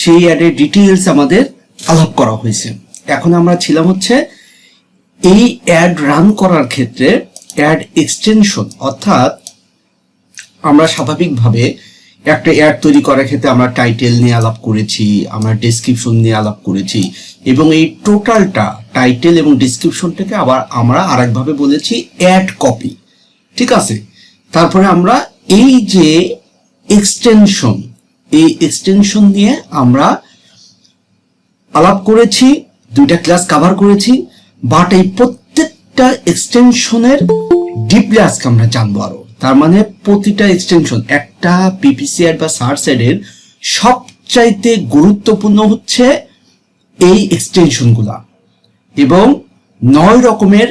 সেই অ্যাডের ডিটেলস আমাদের আলাপ করা হয়েছে। এখন আমরা ছিলাম হচ্ছে এই অ্যাড রান করার ক্ষেত্রে অ্যাড এক্সটেনশন অর্থাৎ আমরা স্বাভাবিকভাবে একটা অ্যাড তৈরি করার ক্ষেত্রে আমরা টাইটেল নিয়ে আলাপ করেছি, আমরা ডেসক্রিপশন নিয়ে আলাপ করেছি এবং এই টোটালটা টাইটেল এবং ডেসক্রিপশনটাকে আবার আমরা আরেকভাবে বলেছি অ্যাড কপি ঠিক আছে? তারপরে আমরা এই যে এক্সটেনশন এই এক্সটেনশন নিয়ে আমরা আলাপ করেছি, দুইটা ক্লাস কভার করেছি বাট এই প্রত্যেকটা এক্সটেনশনের ডিপলি আজকে আমরা জানব আরও। তার মানে প্রতিটা এক্সটেনশন একটা পিপিসি অ্যাড বা সার্চ অ্যাডের সবচাইতে গুরুত্বপূর্ণ হচ্ছে এই এক্সটেনশনগুলা এবং নয় রকমের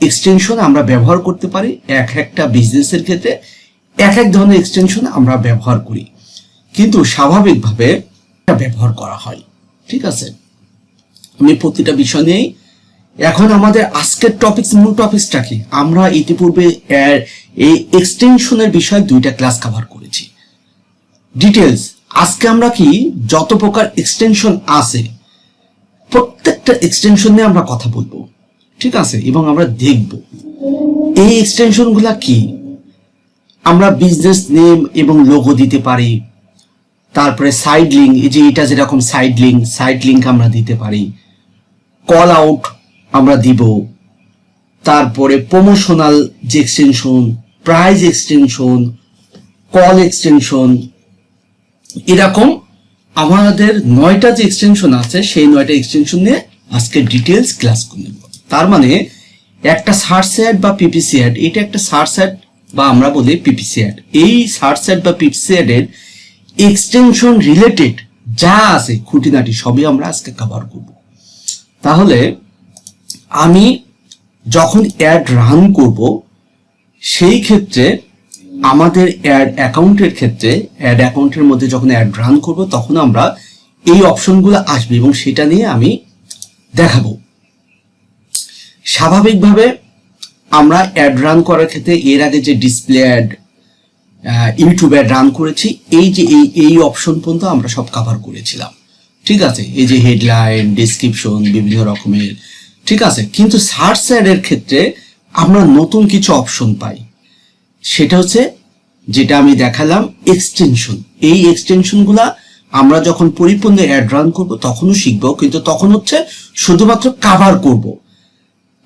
এক্সটেনশন আমরা ব্যবহার করতে পারি, এক একটা বিজনেসের ক্ষেত্রে এক এক ধরনের এক্সটেনশন আমরা ব্যবহার করি। কিন্তু স্বাভাবিকভাবে ব্যবহার করা হয়। ঠিক আছে? আমি প্রতিটা বিষয় নিয়েই এখন আমাদের আজকের টপিকস মূল টপিকসটা কি? আমরা ইতিপূর্বে এই এক্সটেনশনের বিষয়ে দুইটা ক্লাস কভার করেছি। ডিটেলস আজকে আমরা কি? যত প্রকার এক্সটেনশন আছে, প্রত্যেকটা এক্সটেনশন নিয়ে আমরা কথা বলব। ঠিক আছে? এবং আমরা দেখব। এই এক্সটেনশনগুলা কি? আমরা বিজনেস নেম এবং লোগো দিতে পারি। তারপরে সাইড লিঙ্ক এই যে এটা যেরকম সাইড লিঙ্ক সাইড লিঙ্ক আমরা দিতে পারি। কল আউট আমরা দিব। তারপরে প্রমোশনাল যে extension price extension call extension এরকম আমাদের নয়টা যে এক্সটেনশন আছে, সেই নয়টা এক্সটেনশন নিয়ে আজকে ডিটেলস ক্লাস করে নেব। তার মানে একটা সার্চ অ্যাড বা পিপিসি অ্যাড এটা একটা সার্চ অ্যাড বা আমরা বলি পিপিসি অ্যাড এই সার্চ অ্যাড বা পিপিসি অ্যাডের এক্সটেনশন রিলেটেড যা আছে, খুঁটিনাটি সবই আমরা আজকে কভার করব। তাহলে আমি যখন অ্যাড রান করব, সেই ক্ষেত্রে আমাদের অ্যাড অ্যাকাউন্টের ক্ষেত্রে অ্যাড অ্যাকাউন্টের মধ্যে যখন অ্যাড রান করব, তখন আমরা এই অপশনগুলো আসবে এবং সেটা নিয়ে আমি দেখাবো। স্বাভাবিকভাবে আমরা অ্যাড রান করার ক্ষেত্রে এর আগে যে ডিসপ্লে অ্যাড ইউটিউব রান করেছি। এই যে এই এই অপশন পর্যন্ত আমরা সব কভার করেছিলাম। ঠিক আছে? এই যে হেডলাইন ডিসক্রিপশন বিভিন্ন রকমের। ঠিক আছে? কিন্তু সার্চ অ্যাডের ক্ষেত্রে আমরা নতুন কিছু অপশন পাই। সেটা হচ্ছে যেটা আমি দেখালাম এক্সটেনশন এই এক্সটেনশনগুলা আমরা যখন পরিপূর্ণ অ্যাড রান করব, তখনও শিখব। কিন্তু তখন হচ্ছে শুধুমাত্র কাভার করব।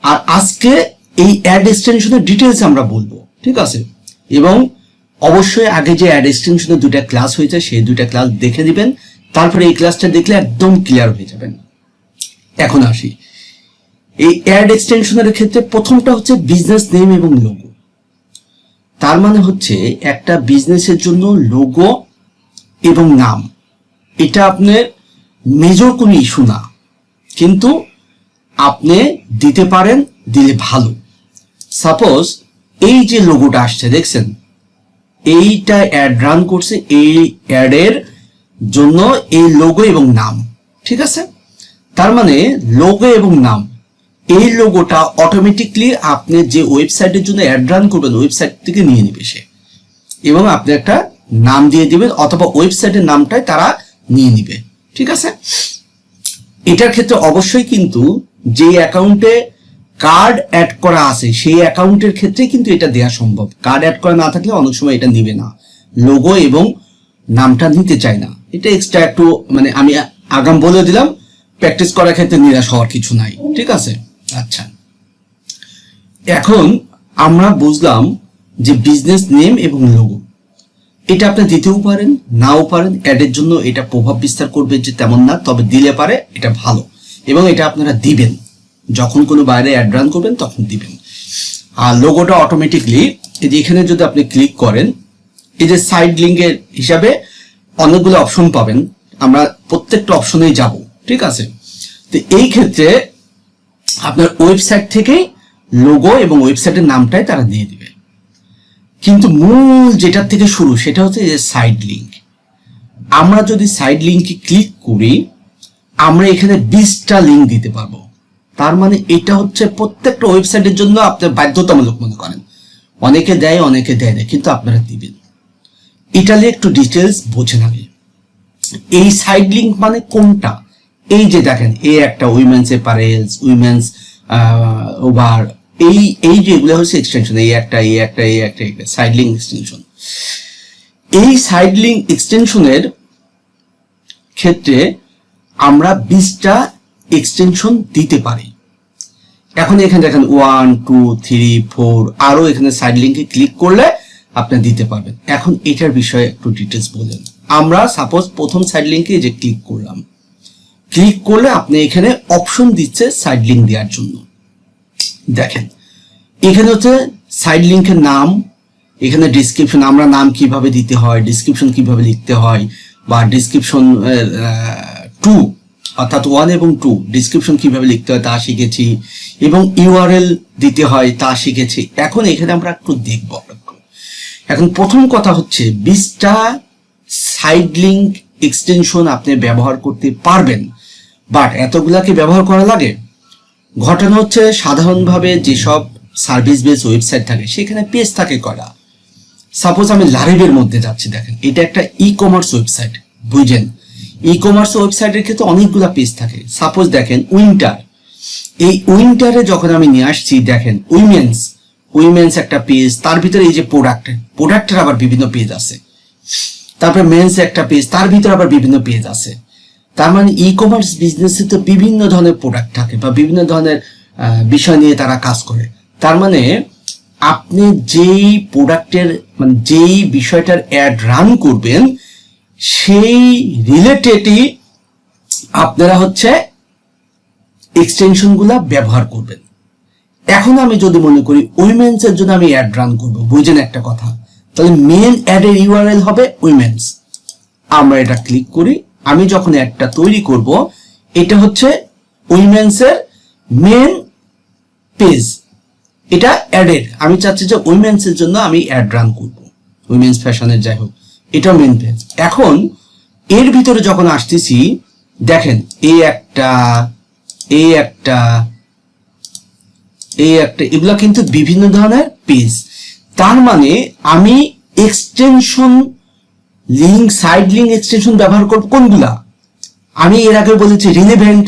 আর আজকে এই অ্যাড এক্সটেনশনের ডিটেলস আমরা বলব। ঠিক আছে? এবং অবশ্যই আগে যে অ্যাড এক্সটেনশনের দুটা ক্লাস হয়েছে, সেই দুটা ক্লাস দেখে দিবেন তারপরে এই ক্লাসটা দেখলে একদম ক্লিয়ার হয়ে যাবেন। এখন আসি। এই অ্যাড এক্সটেনশনের ক্ষেত্রে প্রথমটা হচ্ছে বিজনেস নেম এবং লোগো তার মানে হচ্ছে একটা বিজনেসের জন্য লোগো এবং নাম। এটা আপনার মেজর কোনো ইস্যু না। কিন্তু আপনি দিতে পারেন, দিলে ভালো। সাপোজ এই যে লোগোটা আসছে, দেখছেন? এইটা অ্যাড রান করছে এই অ্যাডের জন্য এই লোগো এবং নাম, ঠিক আছে? তার মানে লোগো এবং নাম, এই লোগোটা অটোমেটিকলি আপনি যে ওয়েবসাইটের জন্য অ্যাড রান করবেন ওয়েবসাইট থেকে নিয়ে নেবে সে। এবং আপনি একটা নাম দিয়ে দিবেন অথবা ওয়েবসাইটের নামটাই তারা নিয়ে নিবে, ঠিক আছে? এটার ক্ষেত্রে অবশ্যই কিন্তু যে অ্যাকাউন্টে কার্ড অ্যাড করা আছে, সেই অ্যাকাউন্টের ক্ষেত্রে কিন্তু এটা দেওয়া সম্ভব। কার্ড অ্যাড করা না থাকলে অনেক সময় এটা নিবে না। লোগো এবং নামটা নিতে চায় না। এটা এক্সট্রা একটু মানে আমি আগাম বলে দিলাম প্র্যাকটিস করার ক্ষেত্রে নিরাশ হওয়ার কিছু নাই, ঠিক আছে? আচ্ছা। এখন আমরা বুঝলাম যে বিজনেস নেম এবং লোগো এটা আপনি দিতেও পারেন, নাও পারেন অ্যাডের জন্য এটা প্রভাব বিস্তার করবে যে তেমন না, তবে দিলে পারে, এটা ভালো। এবং এটা আপনারা দিবেন। যখন কোনো বাইরে অ্যাড রান করবেন, তখন দিবেন। আর লোগোটা অটোমেটিকলি এই যে এখানে যদি আপনি ক্লিক করেন, এই যে সাইড লিঙ্কের হিসাবে অনেকগুলো অপশন পাবেন। আমরা প্রত্যেকটা অপশনেই যাব, ঠিক আছে? তো এই ক্ষেত্রে আপনার ওয়েবসাইট থেকেই লোগো এবং ওয়েবসাইটের নামটাই তারা দিয়ে দিবে। কিন্তু মূল যেটার থেকে শুরু, সেটা হচ্ছে যে সাইড লিঙ্ক আমরা যদি সাইড লিঙ্কে ক্লিক করি, আমরা এখানে বিশটা লিঙ্ক দিতে পারব। তার মানে এটা হচ্ছে প্রত্যেকটা ওয়েবসাইটের জন্য আপনার বাধ্যতামূলক মনে করেন। অনেকে দেয় অনেকে দেয় না, কিন্তু আপনারা দিবেন। এটা নিয়ে একটু ডিটেলস বোঝেন আগে এই সাইড লিঙ্ক মানে কোনটা? এই যে দেখেন এই একটা উইমেন্স এপারেলস উইমেন্স ওভার, এই এই যে যেগুলো হচ্ছে এক্সটেনশন এই একটা এই একটা এই একটা সাইড লিঙ্ক এক্সটেনশন এই সাইড লিঙ্ক এক্সটেনশনের ক্ষেত্রে আমরা বিশটা এক্সটেনশন দিতে পারি। এখন এখানে দেখেন ওয়ান টু থ্রি ফোর আরও এখানে সাইড লিঙ্কে ক্লিক করলে আপনি দিতে পারবেন। এখন এটার বিষয়ে একটু ডিটেলস বলেন। আমরা সাপোজ প্রথম সাইড লিঙ্কে যে ক্লিক করলাম ক্লিক করলে আপনি এখানে অপশন দিচ্ছে সাইড লিঙ্ক দেওয়ার জন্য। দেখেন, এখানে হচ্ছে সাইড লিঙ্কের নাম, এখানে ডিসক্রিপশন আমরা নাম কীভাবে দিতে হয় ডিসক্রিপশন কীভাবে লিখতে হয়, বা ডিসক্রিপশন টু অর্থাৎ ওয়ান এবং টু ডিসক্রিপশন কীভাবে লিখতে হয়, তা শিখেছি এবং ইউআরএল দিতে হয়, তা শিখেছি। এখন এখানে আমরা একটু দেখব। এখন প্রথম কথা হচ্ছে, বিশটা সাইড লিঙ্ক এক্সটেনশন আপনি ব্যবহার করতে পারবেন। বাট এতগুলাকে ব্যবহার করা লাগে? ঘটনা হচ্ছে, সাধারণভাবে যেসব সার্ভিস বেস ওয়েবসাইট থাকে, সেখানে পেজ থাকে করা। সাপোজ আমি লারিভের মধ্যে যাচ্ছি, দেখেন, এটা একটা ই কমার্স ওয়েবসাইট বুঝেন ই কমার্স ওয়েবসাইটের ক্ষেত্রে অনেকগুলো পেজ থাকে। সাপোজ দেখেন উইন্টার এই উইন্টারে যখন আমি নিয়ে আসছি, দেখেন উইমেন্স উইমেন্স একটা পেজ তার ভিতরে এই যে প্রোডাক্ট প্রোডাক্টের আবার বিভিন্ন পেজ আছে। তারপরে মেন্স একটা পেজ তার ভিতরে আবার বিভিন্ন পেজ আছে। তার মানে ই কমার্স বিজনেসে তো বিভিন্ন ধরনের প্রোডাক্ট থাকে বা বিভিন্ন ধরনের বিষয় নিয়ে তারা কাজ করে। তার মানে আপনি যেই প্রোডাক্টের মানে যেই বিষয়টার অ্যাড রান করবেন সেই রিলেটেডই আপনারা হচ্ছে এক্সটেনশনগুলা ব্যবহার করবেন। এখন আমি যদি মনে করি উইমেন্স এর জন্য আমি অ্যাড রান করব, বুঝেন একটা কথা। তাহলে মেন অ্যাডের ইউআরএল হবে উইমেন্স আমরা এটা ক্লিক করি, আমি যখন অ্যাডটা তৈরি করব, এটা হচ্ছে উইমেন্স এর মেন পেজ এটা অ্যাডেড আমি চাচ্ছি যে উইমেন্স এর জন্য আমি অ্যাড রান করব। উইমেন্স ফ্যাশনের যাই হোক। এটা মেন পেজ এখন, এর ভিতরে যখন আসতেছি, দেখেন এই একটা এই একটা এই একটা, এগুলা কিন্তু বিভিন্ন ধরনের পেজ তার মানে আমি extension link site link extension ব্যবহার করব কোনগুলা? আমি এর আগে বলেছি রিলেভেন্ট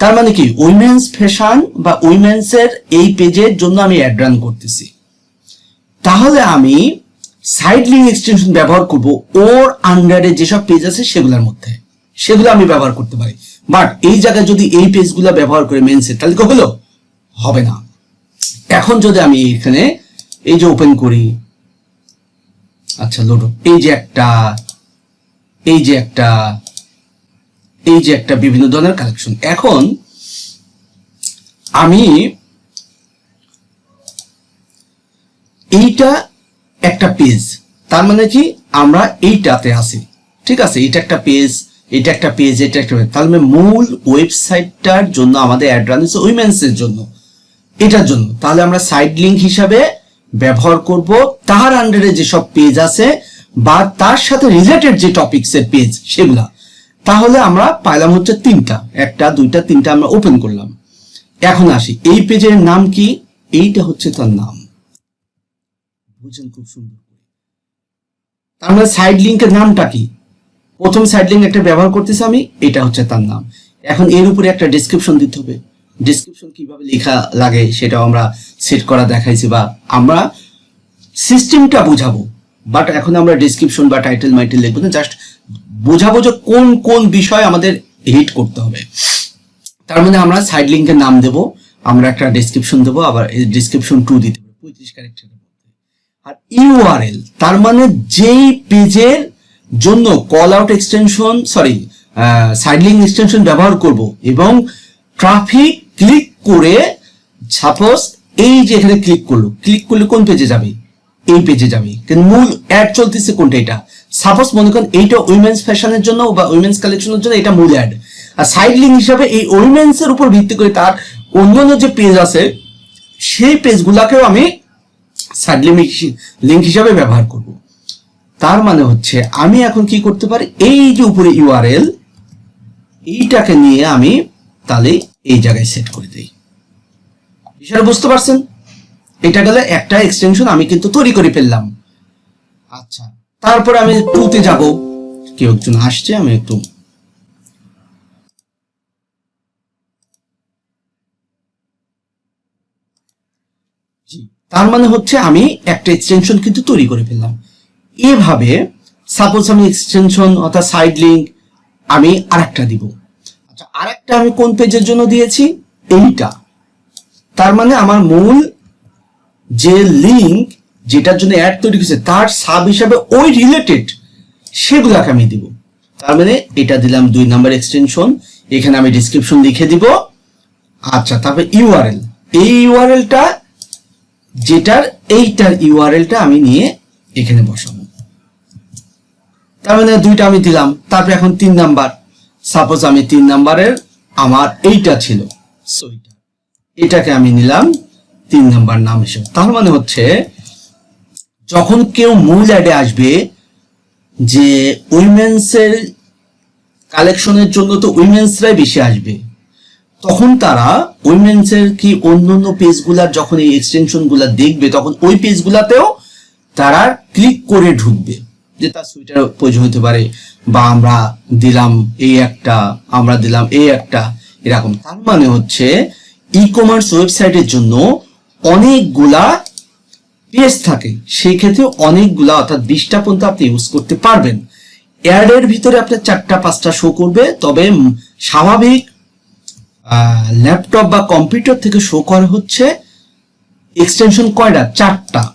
তার মানে কি? উইমেন্স ফ্যাশন বা উইমেন্স এর এই পেজের জন্য আমি অ্যাড রান করতেছি। তাহলে আমি সাইড লিঙ্ক এক্সটেনশন ব্যবহার করব ওর আন্ডারে যেসব পেজ আছে সেগুলোর মধ্যে। সেগুলো আমি ব্যবহার করতে পারি। বাট এই জায়গায় যদি এই পেজগুলো ব্যবহার করে মেন্সের তাহলে কি হলো? হবে না। এখন যদি আমি এখানে এই যে ওপেন করি আচ্ছা লোড এই যে একটা, এই যে একটা, এই যে একটা বিভিন্ন ধরনের কালেকশন এখন আমি এইটা একটা পেজ তার মানে কি? আমরা এইটাতে আছি। ঠিক আছে? এটা একটা পেজ এটা একটা পেজ এটা একটা page। তাহলে মূল ওয়েবসাইটটার জন্য আমাদের অ্যাড উইমেন্সের জন্য। এটার জন্য। তাহলে আমরা সাইড লিঙ্ক হিসাবে ব্যবহার করব। তার আন্ডারে যেসব পেজ আছে বা তার সাথে রিলেটেড যে টপিকস এর পেজ সেগুলা। তাহলে আমরা পাইলাম হচ্ছে তিনটা। একটা, দুইটা, তিনটা আমরা ওপেন করলাম। এখন আসি। এই পেজের নাম কি? এইটা হচ্ছে তার নাম। বুঝছেন খুব সুন্দর করে। তার মানে সাইড লিঙ্কের নামটা কি? প্রথম সাইড লিঙ্ক একটা ব্যবহার করতেছি আমি, এটা হচ্ছে তার নাম। এখন এর উপরে একটা ডেসক্রিপশন দিতে হবে। ডেসক্রিপশন কীভাবে লেখা লাগে সেটাও আমরা সেট করা দেখাইছি বা আমরা সিস্টেমটা বোঝাবো। বাট এখন আমরা ডেসক্রিপশন বা টাইটেল মাইটেল লিখব না জাস্ট বোঝাবো যে কোন কোন বিষয় আমাদের হিট করতে হবে। তার মানে আমরা সাইড লিঙ্কের নাম দেব, আমরা একটা ডেসক্রিপশন দেবো, আবার ডেসক্রিপশন টু দিতে হবে। পঁয়ত্রিশ ক্যারেক্টারের মধ্যে আর ইউআরএল তার মানে যেই পেজের জন্য callout extension sorry site link extension ব্যবহার করব এবং ট্রাফিক ক্লিক করে সাপোজ এই যে এখানে ক্লিক করল ক্লিক করলে কোন পেজে যাবে? এই পেজে যাবে। কিন্তু মূল অ্যাড চলতেছে কোনটা এটা? সাপোজ মনে করেন এইটা উইমেন্স ফ্যাশনের জন্য বা উইমেন্স কালেকশনের জন্য এটা মূল অ্যাড আর সাইড লিঙ্ক হিসাবে এই উইমেন্স এর উপর ভিত্তি করে তার অন্যান্য যে পেজ আছে, সেই পেজগুলাকেও আমি লিঙ্ক হিসাবে ব্যবহার করব। তার মানে হচ্ছে আমি এখন কি করতে পারি? এই যে উপরে ইউআরএল এইটাকে নিয়ে আমি তাহলে এই জায়গায় সেট করে দিই। বিষয়টা বুঝতে পারছেন? এটা গেলে একটা এক্সটেনশন আমি কিন্তু তৈরি করে ফেললাম। আচ্ছা তারপরে আমি টুতে যাব। কেউ একজন আসছে, আমি একটু তার মানে হচ্ছে আমি একটা এক্সটেনশন কিন্তু তৈরি করে ফেললাম। এভাবে সাপোজ আমি এক্সটেনশন অর্থাৎ সাইড লিঙ্ক আমি আরেকটা দিব। আচ্ছা আরেকটা আমি কোন পেজের জন্য দিয়েছি? এইটা। তার মানে আমার মূল যে লিঙ্ক যেটার জন্য অ্যাড তৈরি করেছে, তার সাব হিসাবে ওই রিলেটেড সেগুলাকে আমি দিব। তার মানে এটা দিলাম দুই নাম্বার এক্সটেনশন এখানে আমি ডিসক্রিপশন লিখে দিব। আচ্ছা তারপরে ইউআরএল এই ইউআরএলটা যেটার, এইটার ইউআরএলটা আমি নিয়ে এখানে বসাবো। তার মানে দুইটা আমি দিলাম, তারপরে এখন তিন নাম্বার। সাপোজ আমি তিন নাম্বারের, আমার এইটা ছিল। এটাকে আমি নিলাম তিন নাম্বার নাম হিসেবে। তার মানে হচ্ছে, যখন কেউ মূল অ্যাডে আসবে যে উইমেন্সের কালেকশনের জন্য তো উইমেন্সরাই বেশি আসবে। তখন তারা উইমেন্সের কি অন্য অন্য পেজগুলার যখন এই এক্সটেনশনগুলা দেখবে, তখন ওই পেজগুলাতেও তারা ক্লিক করে ঢুকবে যে তার সুইটার প্রয়োজন হতে পারে বা আমরা দিলাম এই একটা, আমরা দিলাম এই একটা, এরকম। তার মানে হচ্ছে ই কমার্স ওয়েবসাইটের জন্য অনেকগুলা পেজ থাকে। সেই ক্ষেত্রে অনেকগুলা, অর্থাৎ বিশটা পর্যন্ত আপনি ইউজ করতে পারবেন। অ্যাডের ভিতরে আপনার চারটা, পাঁচটা শো করবে, তবে স্বাভাবিক ল্যাপটপ বা কম্পিউটার থেকে শো করে হচ্ছে এক্সটেনশন কয়টা? চারটা।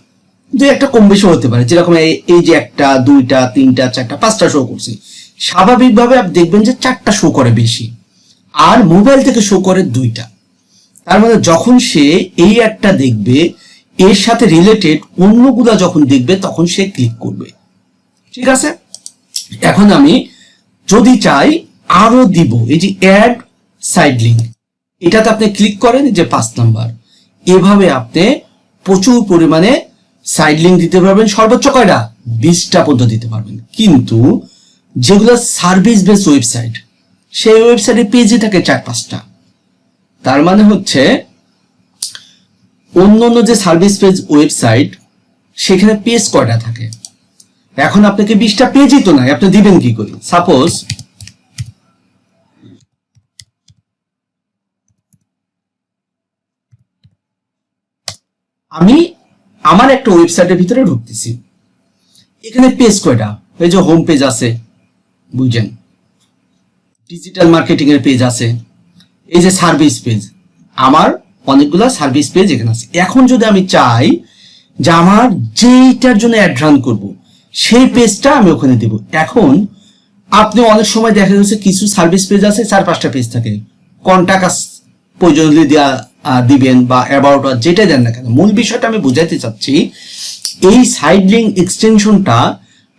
দু একটা কম বেশি হতে পারে। যেরকম এই- যে একটা, দুইটা, তিনটা, চারটা, পাঁচটা শো করছে। স্বাভাবিকভাবে আপনি দেখবেন যে চারটা শো করে বেশি। আর মোবাইল থেকে শো করে দুইটা। তার মধ্যে যখন সে এই একটা দেখবে, এর সাথে রিলেটেড অন্যগুলা যখন দেখবে, তখন সে ক্লিক করবে। ঠিক আছে? এখন আমি যদি চাই আরও দিব। এই যে অ্যাড সাইড লিঙ্ক এটাতে আপনি ক্লিক করেন যে পাঁচ নাম্বার এভাবে আপনি প্রচুর পরিমাণে সাইড লিঙ্ক দিতে পারবেন। সর্বোচ্চ কয়টা? বিশটা পর্যন্ত দিতে পারবেন। কিন্তু যেগুলো সার্ভিস বেস ওয়েবসাইট সেই ওয়েবসাইটে পেজে থাকে চার, পাঁচটা। তার মানে হচ্ছে অন্য অন্য যে সার্ভিস পেজ ওয়েবসাইট সেখানে পেজ কয়টা থাকে? এখন আপনাকে বিশটা পেজই তো নাই, আপনি দিবেন কি করে? সাপোজ আমি আমার একটা ওয়েবসাইটের ভিতরে ঢুকতেছি। এখানে পেজ কয়টা? এই যে হোম পেজ আছে বুঝছেন? ডিজিটাল মার্কেটিং এর পেজ আছে। এই যে সার্ভিস পেজ আমার অনেকগুলা সার্ভিস পেজ এখানে আছে। এখন যদি আমি চাই যে আমার যেইটার জন্য অ্যাড রান করব সেই পেজটা আমি ওখানে দেব। এখন আপনি অনেক সময় দেখা যাচ্ছে কিছু সার্ভিস পেজ আছে চার পাঁচটা পেজ থাকে। কন্টাক্ট প্রয়োজন আহ, দিবেন বা অ্যাবাউট আর যেটাই দেন না কেন, মূল বিষয়টা আমি বুঝাইতে চাচ্ছি, এই সাইড এক্সটেনশনটা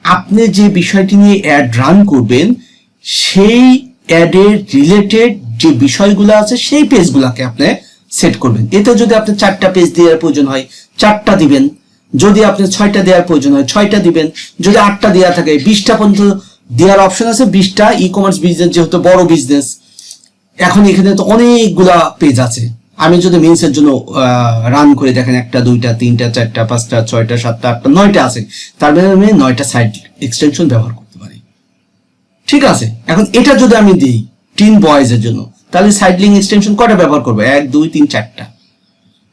আপনি যে বিষয়টি নিয়ে অ্যাড রান করবেন, সেই অ্যাডের রিলেটেড যে বিষয়গুলো আছে, সেই পেজগুলোকে আপনি সেট করবেন। এতে যদি আপনি চারটা পেজ দেওয়ার প্রয়োজন হয়, চারটা দিবেন। যদি আপনি ছয়টা দেওয়ার প্রয়োজন হয়, ছয়টা দিবেন। যদি আটটা দেওয়া থাকে, বিশটা পর্যন্ত দেওয়ার অপশন আছে, বিশটা ই কমার্স বিজনেস যেহেতু বড় বিজনেস এখন এখানে তো অনেকগুলা পেজ আছে। আমি যদি মিনসের জন্য রান করে, দেখেন একটা, দুইটা, তিনটা, চারটা, পাঁচটা, ছয়টা, সাতটা, আটটা, নয়টা আছে, তার মানে আমি নয়টা সাইড এক্সটেনশন ব্যবহার করতে পারি। ঠিক আছে? এখন এটা যদি আমি দিই টিন বয়েজের জন্য, তাহলে সাইড লিঙ্ক এক্সটেনশন কটা ব্যবহার করব? এক, দুই, তিন, চারটা।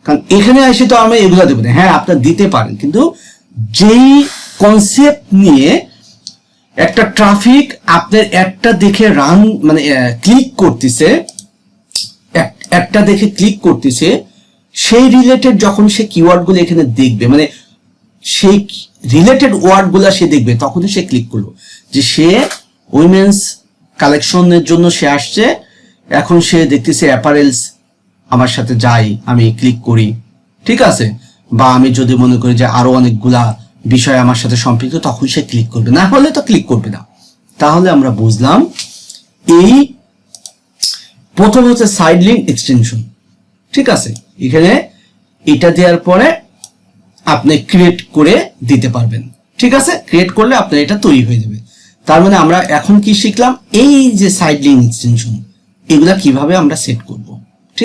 কারণ এখানে এসে তো আমি এগুলো দেবো না। হ্যাঁ আপনার দিতে পারেন, কিন্তু যেই কনসেপ্ট নিয়ে একটা ট্রাফিক আপনার একটা দেখে রান মানে ক্লিক করতেছে একটা দেখে ক্লিক করতেছে, সেই রিলেটেড যখন সে কিওয়ার্ডগুলো এখানে দেখবে মানে সেই রিলেটেড ওয়ার্ডগুলো সে দেখবে, তখনই সে ক্লিক করল। যে সে উইমেন্স কালেকশনের জন্য সে আসছে, এখন সে দেখতেছে অ্যাপারেলস আমার সাথে যাই, আমি ক্লিক করি। ঠিক আছে? বা আমি যদি মনে করি যে আরও অনেকগুলা বিষয় আমার সাথে সম্পৃক্ত, তখন সে ক্লিক করবে। না হলে তো ক্লিক করবে না। তাহলে আমরা বুঝলাম, এই প্রথম হচ্ছে সাইড লিঙ্ক এক্সটেনশন ঠিক আছে? এখানে এটা দেওয়ার পরে আপনি ক্রিয়েট করে দিতে পারবেন। ঠিক আছে? ক্রিয়েট করলে আপনার এটা তৈরি হয়ে যাবে। তার মানে আমরা এখন কি শিখলাম? এই যে সাইড লিঙ্ক এক্সটেনশন এগুলা কীভাবে আমরা সেট করব?